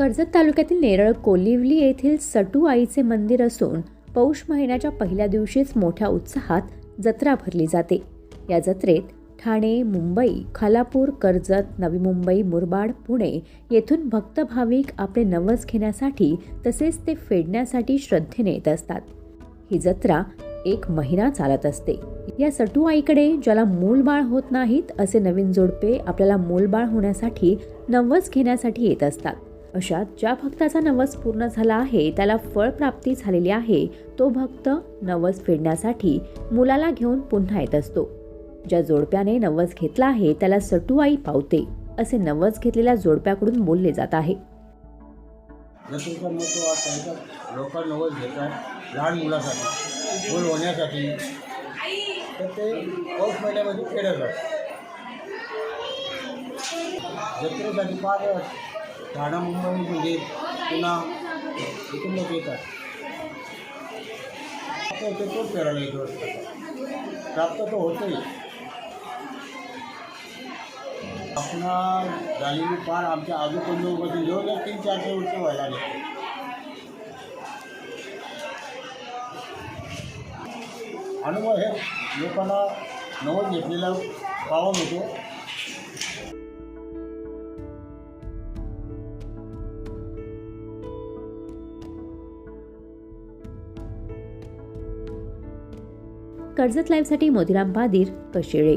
कर्जत तालुक्यातील नेरळ कोलिवली येथील सटू आईचे मंदिर असून पौष महिन्याच्या पहिल्या दिवशीच मोठ्या उत्साहात जत्रा भरली जाते. या जत्रेत ठाणे मुंबई खालापूर कर्जत नवी मुंबई मुरबाड पुणे येथून भक्त भाविक आपले नवस घेण्यासाठी तसेच ते फेडण्यासाठी श्रद्धेने येत असतात. ही जत्रा एक महिना चालत असते. या सटू आईकडे ज्याला मूलबाळ होत नाहीत असे नवीन जोडपे आपल्याला मूलबाळ होण्यासाठी नवस घेण्यासाठी येत असतात. अशात ज्या भक्ताचा नवस पूर्ण झाला आहे त्याला फळप्राप्ती झालेली आहे तो भक्त नवस फेडण्यासाठी मुलाला घेऊन पुन्हा येत असतो. ज्या जोडप्याने नवस घेतला आहे त्याला सटू आई पावते असे नवस घेतलेल्या जोडप्याकडून बोलले जात आहे. लोक नवस घेतात लहान मुलासाठी गोल होण्यासाठी. तर ते पाऊस महिन्यामध्ये जत्रेसाठी ठाणा मुंबई म्हणजे पुन्हा इथून लोक येतात. होते तोच करायला येतो प्राप्त तर होतंही आपणा झालेली पार आमच्या आजूबाजूमध्ये जवळजवळ तीन चारशे वर्ष व्हायला आले अनुभव हे लोकांना नवल घेतलेला पावा मिळतो कर्जत लाईव्हसाठी मोतीराम बादीर कशिळे